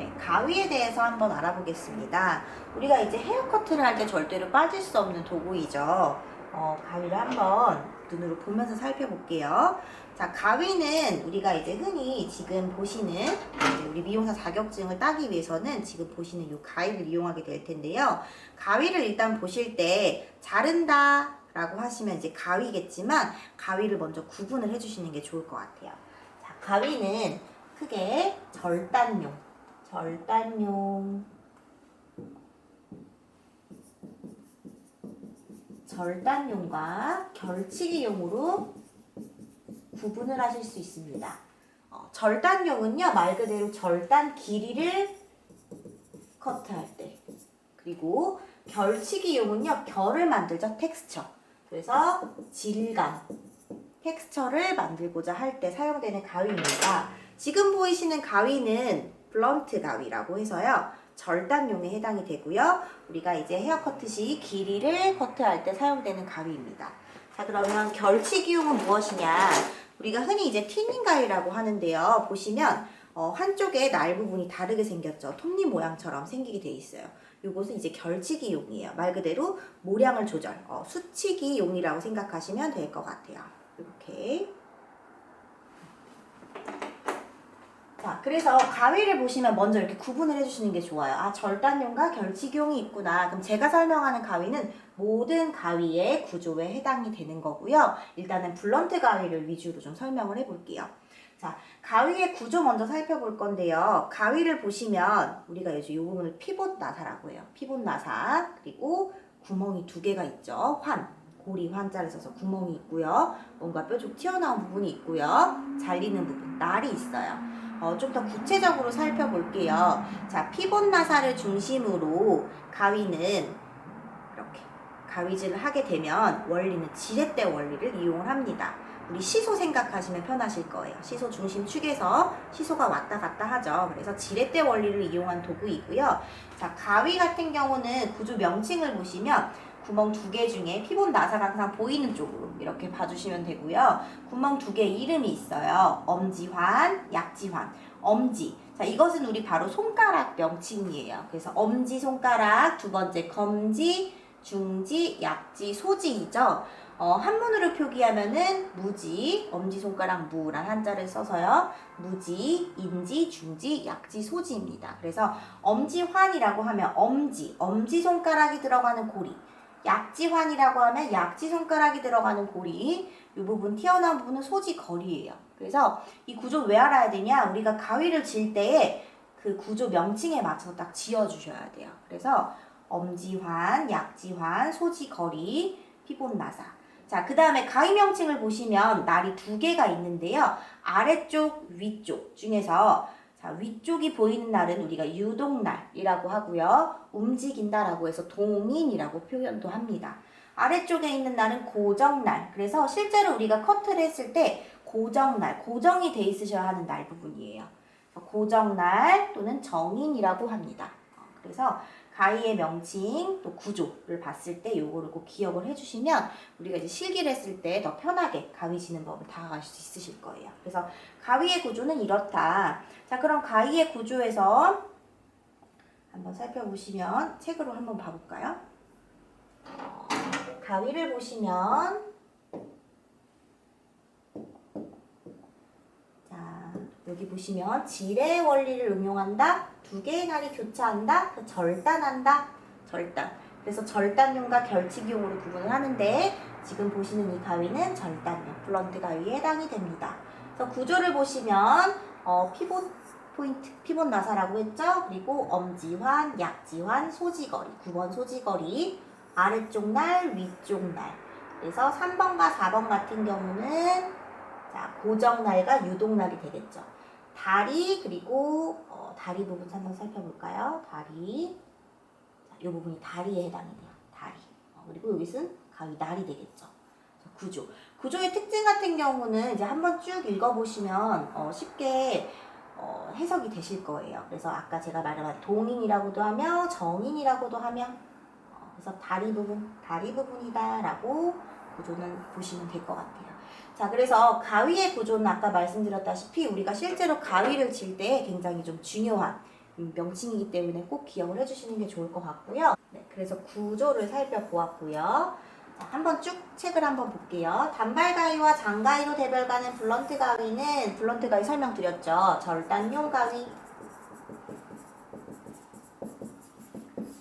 네, 가위에 대해서 한번 알아보겠습니다. 우리가 이제 헤어커트를 할 때 절대로 빠질 수 없는 도구이죠. 어, 가위를 한번 눈으로 보면서 살펴볼게요. 자, 가위는 우리가 이제 흔히 지금 보시는 우리 미용사 자격증을 따기 위해서는 지금 보시는 이 가위를 이용하게 될 텐데요. 가위를 일단 보실 때 자른다 라고 하시면 이제 가위겠지만 가위를 먼저 구분을 해주시는 게 좋을 것 같아요. 자, 가위는 크게 절단용, 절단용, 절단용과 결치기용으로 구분을 하실 수 있습니다. 어, 절단용은요 말 그대로 절단 길이를 커트할 때 그리고 결치기용은요 결을 만들죠 텍스처 그래서 질감 텍스처를 만들고자 할 때 사용되는 가위입니다. 지금 보이시는 가위는 블런트 가위라고 해서요. 절단용에 해당이 되고요. 우리가 이제 헤어커트 시 길이를 커트할 때 사용되는 가위입니다. 자, 그러면 결치기용은 무엇이냐? 우리가 흔히 이제 티닝 가위라고 하는데요. 보시면 어, 한쪽에 날 부분이 다르게 생겼죠. 톱니 모양처럼 생기게 돼 있어요. 요것은 이제 결치기용이에요. 말 그대로 모량을 조절, 어, 수치기용이라고 생각하시면 될 것 같아요. 이렇게. 자, 그래서 가위를 보시면 먼저 이렇게 구분을 해주시는 게 좋아요. 아, 절단용과 결치기용이 있구나. 그럼 제가 설명하는 가위는 모든 가위의 구조에 해당이 되는 거고요. 일단은 블런트 가위를 위주로 좀 설명을 해볼게요. 자, 가위의 구조 먼저 살펴볼 건데요. 가위를 보시면 우리가 요즘 이 부분을 피봇 나사라고 해요. 피봇 나사 그리고 구멍이 두 개가 있죠. 환, 고리 환자를 써서 구멍이 있고요. 뭔가 뾰족 튀어나온 부분이 있고요. 잘리는 부분, 날이 있어요. 어, 좀 더 구체적으로 살펴볼게요. 자, 피봇 나사를 중심으로 가위는 이렇게 가위질을 하게 되면 원리는 지렛대 원리를 이용을 합니다. 우리 시소 생각하시면 편하실 거예요. 시소 중심 축에서 시소가 왔다 갔다 하죠. 그래서 지렛대 원리를 이용한 도구이고요. 자, 가위 같은 경우는 구조 명칭을 보시면 구멍 두 개 중에 피봇 나사가 항상 보이는 쪽으로 이렇게 봐주시면 되고요. 구멍 두 개 이름이 있어요. 엄지환, 약지환. 엄지. 자, 이것은 우리 바로 손가락 명칭이에요. 그래서 엄지 손가락, 두 번째 검지, 중지, 약지, 소지이죠. 어, 한문으로 표기하면은 무지, 엄지손가락 무란 한자를 써서요. 무지, 인지, 중지, 약지, 소지입니다. 그래서 엄지환이라고 하면 엄지, 엄지손가락이 들어가는 고리. 약지환이라고 하면 약지 손가락이 들어가는 고리. 이 부분 튀어나온 부분은 소지거리예요. 그래서 이 구조 왜 알아야 되냐? 우리가 가위를 질 때에 그 구조 명칭에 맞춰서 딱 지어주셔야 돼요. 그래서 엄지환, 약지환, 소지거리, 피봇나사. 자, 그 다음에 가위 명칭을 보시면 날이 두 개가 있는데요. 아래쪽, 위쪽 중에서 자, 위쪽이 보이는 날은 우리가 유동날이라고 하고요. 움직인다라고 해서 동인이라고 표현도 합니다. 아래쪽에 있는 날은 고정날. 그래서 실제로 우리가 커트를 했을 때 고정날, 고정이 돼 있으셔야 하는 날 부분이에요. 고정날 또는 정인이라고 합니다. 어, 그래서 가위의 명칭 또 구조를 봤을 때 요거를 꼭 기억을 해주시면 우리가 이제 실기를 했을 때 더 편하게 가위 지는 법을 다가갈 수 있으실 거예요. 그래서 가위의 구조는 이렇다. 자 그럼 가위의 구조에서 한번 살펴보시면 책으로 한번 봐볼까요? 어, 가위를 보시면 자 여기 보시면 질의 원리를 응용한다. 두 개의 날이 교차한다. 그 절단한다. 절단. 그래서 절단용과 결치기용으로 구분을 하는데 지금 보시는 이 가위는 절단용, 블런트 가위에 해당이 됩니다. 그래서 구조를 보시면 어, 피봇 포인트, 피봇 나사라고 했죠. 그리고 엄지환, 약지환, 소지거리, 9번 소지거리, 아래쪽 날, 위쪽 날. 그래서 3번과 4번 같은 경우는 자, 고정날과 유동날이 되겠죠. 다리 그리고 어, 다리 부분 한번 살펴볼까요? 다리 자, 이 부분이 다리에 해당이 돼요. 다리 어, 그리고 여기는 가위 날이 되겠죠. 자, 구조 구조의 특징 같은 경우는 이제 한번 쭉 읽어보시면 어, 쉽게 어, 해석이 되실 거예요. 그래서 아까 제가 말한 동인이라고도 하며 정인이라고도 하며 어, 그래서 다리 부분 다리 부분이다라고 구조는 보시면 될 것 같아요. 자, 그래서 가위의 구조는 아까 말씀드렸다시피 우리가 실제로 가위를 칠때 굉장히 좀 중요한 음, 명칭이기 때문에 꼭 기억을 해주시는 게 좋을 것 같고요. 네, 그래서 구조를 살펴보았고요. 자, 한번 쭉 책을 한번 볼게요. 단발 가위와 장가위로 대별가는 블런트 가위는 블런트 가위 설명드렸죠. 절단용 가위.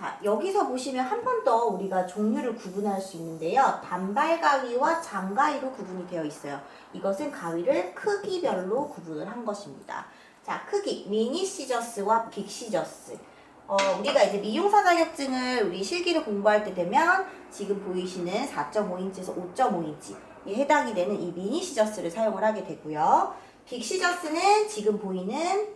자, 여기서 보시면 한 번 더 우리가 종류를 구분할 수 있는데요. 단발 가위와 장가위로 구분이 되어 있어요. 이것은 가위를 크기별로 구분을 한 것입니다. 자, 크기 미니 시저스와 빅 시저스. 어, 우리가 이제 미용사 자격증을 우리 실기를 공부할 때 되면 지금 보이시는 4.5인치에서 5.5인치에 해당이 되는 이 미니 시저스를 사용을 하게 되고요. 빅 시저스는 지금 보이는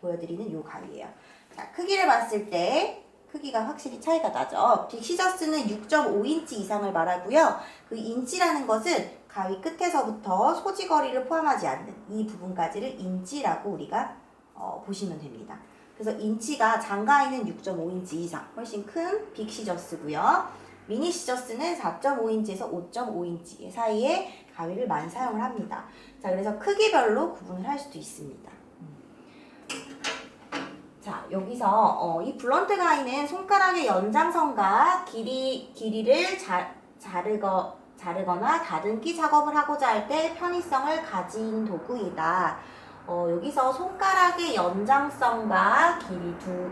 보여드리는 요 가위예요. 자, 크기를 봤을 때 크기가 확실히 차이가 나죠. 빅 시저스는 6.5인치 이상을 말하고요. 그 인치라는 것은 가위 끝에서부터 소지거리를 포함하지 않는 이 부분까지를 인치라고 우리가 어, 보시면 됩니다. 그래서 인치가 장가위는 6.5인치 이상 훨씬 큰 빅 시저스고요. 미니 시저스는 4.5인치에서 5.5인치 사이에 가위를 많이 사용을 합니다. 자, 그래서 크기별로 구분을 할 수도 있습니다. 자, 여기서 어, 이 블런트 가위는 손가락의 연장선과 길이 길이를 자, 자르거 자르거나 다듬기 작업을 하고자 할 때 편의성을 가진 도구이다. 어, 여기서 손가락의 연장선과 길이 두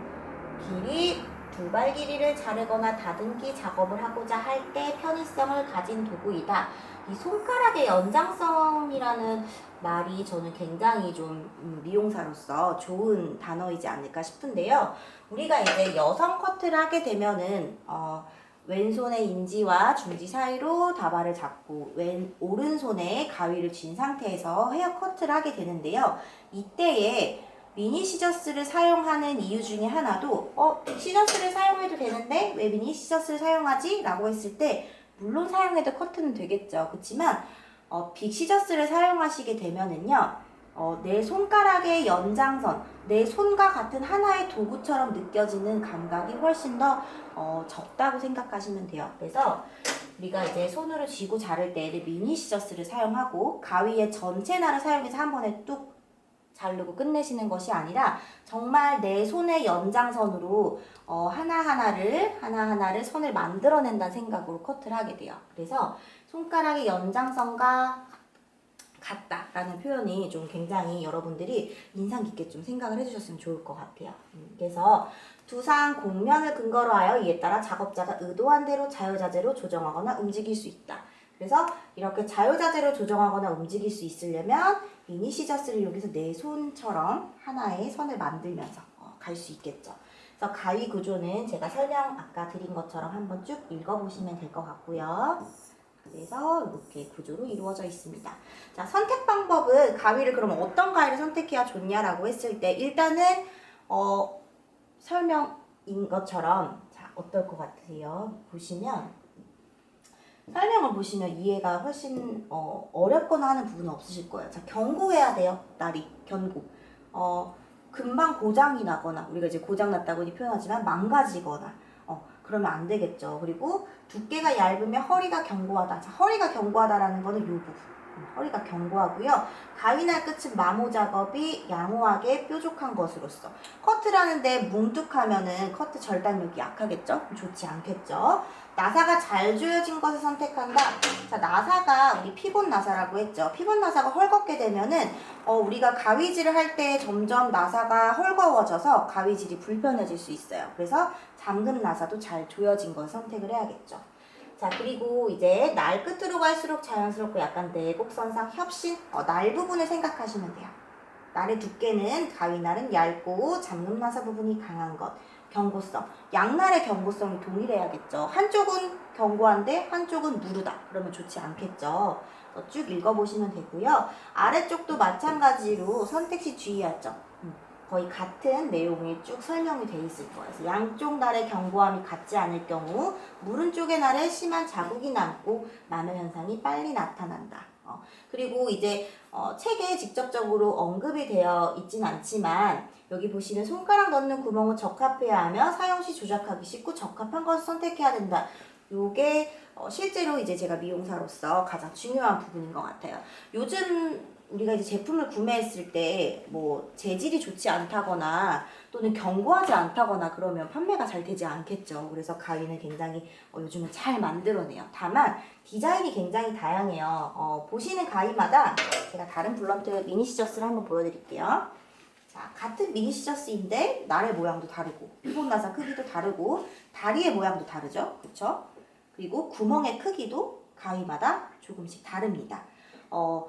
길이 두 발 길이를 자르거나 다듬기 작업을 하고자 할 때 편의성을 가진 도구이다. 이 손가락의 연장성이라는 말이 저는 굉장히 좀 음, 미용사로서 좋은 단어이지 않을까 싶은데요. 우리가 이제 여성 커트를 하게 되면은 어, 왼손의 인지와 중지 사이로 다발을 잡고 왼 오른손에 가위를 쥔 상태에서 헤어 커트를 하게 되는데요. 이때에 미니 시저스를 사용하는 이유 중에 하나도 어 시저스를 사용해도 되는데 왜 미니 시저스를 사용하지? 라고 했을 때 물론 사용해도 커트는 되겠죠. 그렇지만 어, 빅 시저스를 사용하시게 되면은요 어, 내 손가락의 연장선 내 손과 같은 하나의 도구처럼 느껴지는 감각이 훨씬 더 어, 적다고 생각하시면 돼요. 그래서 우리가 이제 손으로 쥐고 자를 때는 미니 시저스를 사용하고 가위의 전체 날을 사용해서 한 번에 뚝 자르고 끝내시는 것이 아니라 정말 내 손의 연장선으로 어, 하나하나를 하나하나를 선을 만들어낸다는 생각으로 커트를 하게 돼요. 그래서 손가락의 연장선과 같다라는 표현이 좀 굉장히 여러분들이 인상 깊게 좀 생각을 해주셨으면 좋을 것 같아요. 음, 그래서 두상 공면을 근거로 하여 이에 따라 작업자가 의도한 대로 자유자재로 조정하거나 움직일 수 있다. 그래서 이렇게 자유자재로 조정하거나 움직일 수 있으려면 미니 시저스를 여기서 내 손처럼 하나의 선을 만들면서 어, 갈 수 있겠죠. 그래서 가위 구조는 제가 설명 아까 드린 것처럼 한번 쭉 읽어보시면 될 것 같고요. 그래서 이렇게 구조로 이루어져 있습니다. 자, 선택 방법은 가위를 그럼 어떤 가위를 선택해야 좋냐라고 했을 때 일단은 어, 설명인 것처럼 자, 어떨 것 같으세요? 보시면 설명을 보시면 이해가 훨씬 어, 어렵거나 하는 부분은 없으실 거예요. 자, 경고해야 돼요. 날이 견고. 어, 금방 고장이 나거나 우리가 이제 고장 났다고 표현하지만 망가지거나 어, 그러면 안 되겠죠. 그리고 두께가 얇으면 허리가 견고하다. 자, 허리가 견고하다라는 거는 요 부분. 음, 허리가 견고하고요. 가위날 끝은 마모 작업이 양호하게 뾰족한 것으로서 커트를 하는데 뭉툭하면은 커트 절단력이 약하겠죠? 좋지 않겠죠? 나사가 잘 조여진 것을 선택한다. 자, 나사가 우리 피본 나사라고 했죠. 피본 나사가 헐겁게 되면은 어, 우리가 가위질을 할 때 점점 나사가 헐거워져서 가위질이 불편해질 수 있어요. 그래서 잠금 나사도 잘 조여진 걸 선택을 해야겠죠. 자, 그리고 이제 날 끝으로 갈수록 자연스럽고 약간 내곡선상 협신, 어, 날 부분을 생각하시면 돼요. 날의 두께는 가위날은 얇고 잠금 나사 부분이 강한 것. 경고성. 양날의 경고성이 동일해야겠죠. 한쪽은 견고한데 한쪽은 무르다. 그러면 좋지 않겠죠. 어, 쭉 읽어보시면 되고요. 아래쪽도 마찬가지로 선택 시 주의할 점. 음, 거의 같은 내용이 쭉 설명이 돼 있을 거예요. 그래서 양쪽 날의 견고함이 같지 않을 경우 무른 쪽의 날에 심한 자국이 남고 마늘 현상이 빨리 나타난다. 어, 그리고 이제 어, 책에 직접적으로 언급이 되어 있진 않지만 여기 보시면 손가락 넣는 구멍은 적합해야 하며 사용 시 조작하기 쉽고 적합한 것을 선택해야 된다. 요게 어, 실제로 이제 제가 미용사로서 가장 중요한 부분인 것 같아요. 요즘 우리가 이제 제품을 구매했을 때 뭐 재질이 좋지 않다거나 또는 견고하지 않다거나 그러면 판매가 잘 되지 않겠죠. 그래서 가위는 굉장히 어, 요즘은 잘 만들어내요. 다만 디자인이 굉장히 다양해요. 어, 보시는 가위마다 제가 다른 블런트 미니 시저스를 한번 보여드릴게요. 자, 같은 미니 시저스인데 날의 모양도 다르고 피본 나사 크기도 다르고 다리의 모양도 다르죠. 그렇죠? 그리고 구멍의 크기도 가위마다 조금씩 다릅니다. 어,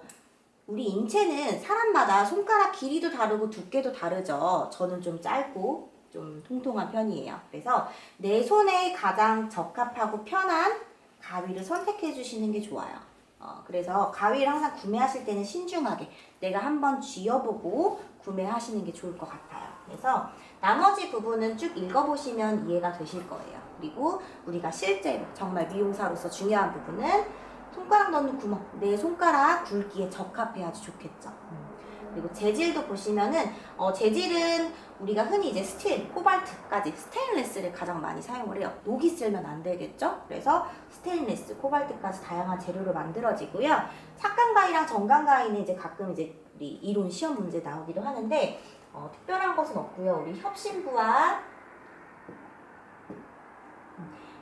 우리 인체는 사람마다 손가락 길이도 다르고 두께도 다르죠. 저는 좀 짧고 좀 통통한 편이에요. 그래서 내 손에 가장 적합하고 편한 가위를 선택해 주시는 게 좋아요. 어, 그래서 가위를 항상 구매하실 때는 신중하게 내가 한번 쥐어보고 구매하시는 게 좋을 것 같아요. 그래서 나머지 부분은 쭉 읽어보시면 이해가 되실 거예요. 그리고 우리가 실제로 정말 미용사로서 중요한 부분은 손가락 넣는 구멍, 내 손가락 굵기에 적합해야지 좋겠죠. 음. 그리고 재질도 보시면은 어, 재질은 우리가 흔히 이제 스틸, 코발트까지 스테인레스를 가장 많이 사용을 해요. 녹이 쓸면 안 되겠죠? 그래서 스테인레스, 코발트까지 다양한 재료로 만들어지고요. 착강가위랑 정강가위는 이제 가끔 이제 우리 이론 시험 문제 나오기도 하는데 어, 특별한 것은 없고요. 우리 협심부와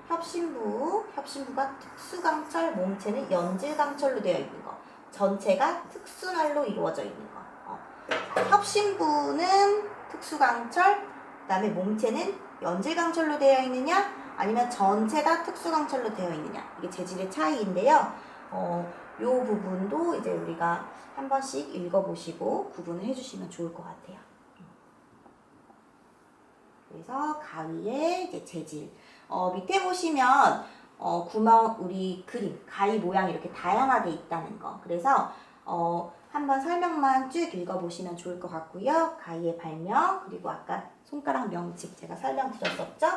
협심부, 협심부가 특수강철, 몸체는 연질강철로 되어 있는 거. 전체가 특수날로 이루어져 있는 거. 어. 협심부는 특수강철, 그다음에 몸체는 연질강철로 되어 있느냐, 아니면 전체가 특수강철로 되어 있느냐. 이게 재질의 차이인데요. 어, 요 부분도 이제 우리가 한 번씩 읽어보시고 구분을 해주시면 좋을 것 같아요. 그래서 가위의 이제 재질. 어, 밑에 보시면 어, 구멍 우리 그림 가위 모양이 이렇게 다양하게 있다는 거. 그래서 어, 한번 설명만 쭉 읽어보시면 좋을 것 같고요. 가위의 발명 그리고 아까 손가락 명칭 제가 설명 드렸었죠.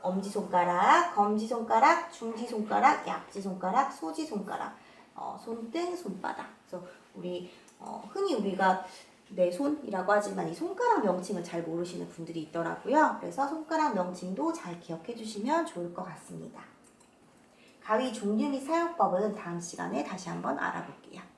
엄지 손가락, 검지 손가락, 중지 손가락, 약지 손가락, 소지 손가락, 어, 손등, 손바닥. 그래서 우리 어, 흔히 우리가 내 손이라고 하지만 이 손가락 명칭을 잘 모르시는 분들이 있더라고요. 그래서 손가락 명칭도 잘 기억해 주시면 좋을 것 같습니다. 가위 종류 및 사용법은 다음 시간에 다시 한번 알아볼게요.